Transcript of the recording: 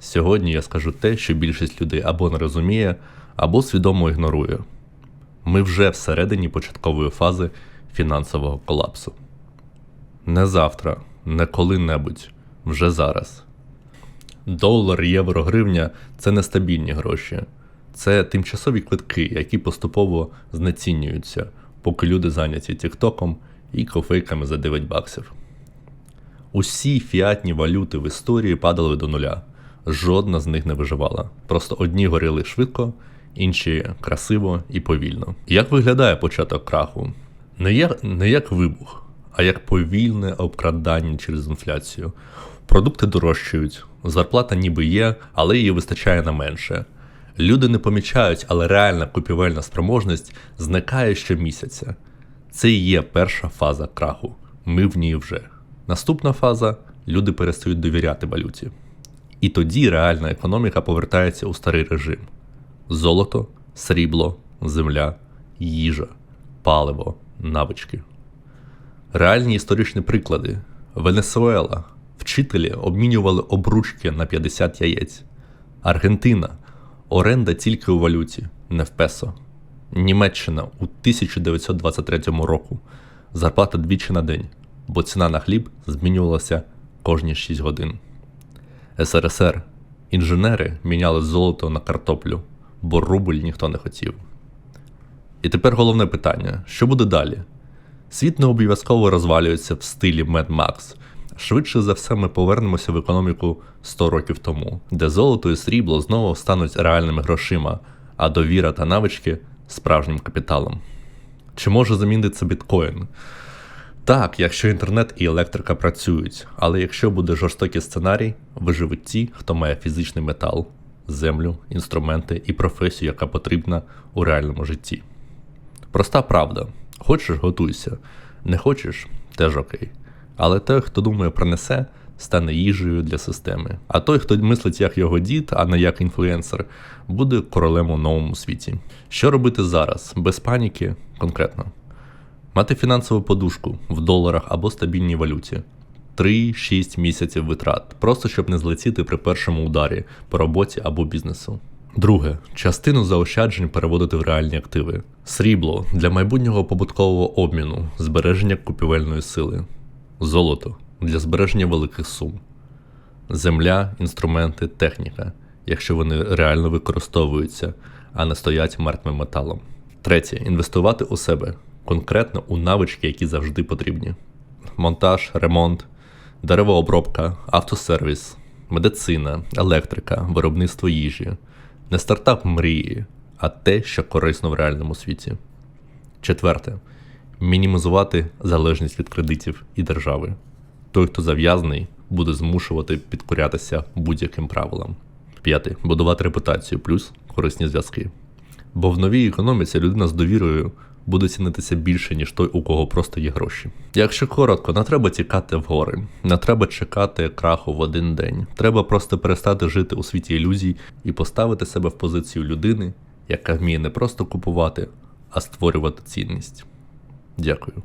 Сьогодні я скажу те, що більшість людей або не розуміє, або свідомо ігнорує. Ми вже всередині початкової фази фінансового колапсу. Не завтра, не коли-небудь, вже зараз. Долар, євро, гривня це нестабільні гроші. Це тимчасові квитки, які поступово знецінюються, поки люди зайняті тіктоком і кофейками за 9 баксів. Усі фіатні валюти в історії падали до нуля. Жодна з них не виживала. Просто одні горіли швидко, інші красиво і повільно. Як виглядає початок краху? Не як, не як вибух, а як повільне обкрадання через інфляцію. Продукти дорожчають, зарплата ніби є, але її вистачає на менше. Люди не помічають, але реальна купівельна спроможність зникає щомісяця. Це і є перша фаза краху. Ми в ній вже. Наступна фаза люди перестають довіряти валюті. І тоді реальна економіка повертається у старий режим: золото, срібло, земля, їжа, паливо, навички. Реальні історичні приклади: Венесуела. Вчителі обмінювали обручки на 50 яєць. Аргентина оренда тільки у валюті, не в песо. Німеччина у 1923 року зарплата двічі на день, бо ціна на хліб змінювалася кожні 6 годин. СРСР інженери міняли золото на картоплю, бо рубль ніхто не хотів. І тепер головне питання: що буде далі? Світ не обов'язково розвалюється в стилі Mad Max. Швидше за все, ми повернемося в економіку 100 років тому, де золото і срібло знову стануть реальними грошима, а довіра та навички справжнім капіталом. Чи може замінити це біткоін? Так, якщо інтернет і електрика працюють, але якщо буде жорстокий сценарій, виживуть ті, хто має фізичний метал, землю, інструменти і професію, яка потрібна у реальному житті. Проста правда: хочеш готуйся, не хочеш теж окей. Але той, хто думає пронесе, стане їжею для системи. А той, хто мислить як його дід, а не як інфлюенсер, буде королем у новому світі. Що робити зараз, без паніки, конкретно? Мати фінансову подушку в доларах або стабільній валюті. 3-6 місяців витрат, просто щоб не злетіти при першому ударі по роботі або бізнесу. Друге, частину заощаджень переводити в реальні активи. Срібло для майбутнього побуткового обміну, збереження купівельної сили. Золото для збереження великих сум. Земля, інструменти, техніка, якщо вони реально використовуються, а не стоять мертвим металом. Третє інвестувати у себе, конкретно у навички, які завжди потрібні: монтаж, ремонт, деревообробка, автосервіс, медицина, електрика, виробництво їжі, не стартап мрії, а те, що корисно в реальному світі. Четверте мінімізувати залежність від кредитів і держави. Той, хто зав'язаний, буде змушувати підкорятися будь-яким правилам. П'яте будувати репутацію плюс корисні зв'язки. Бо в новій економіці людина з довірою буде цінитися більше, ніж той, у кого просто є гроші. Якщо коротко, не треба тікати в гори, не треба чекати краху в один день. Треба просто перестати жити у світі ілюзій і поставити себе в позицію людини, яка вміє не просто купувати, а створювати цінність. Дякую.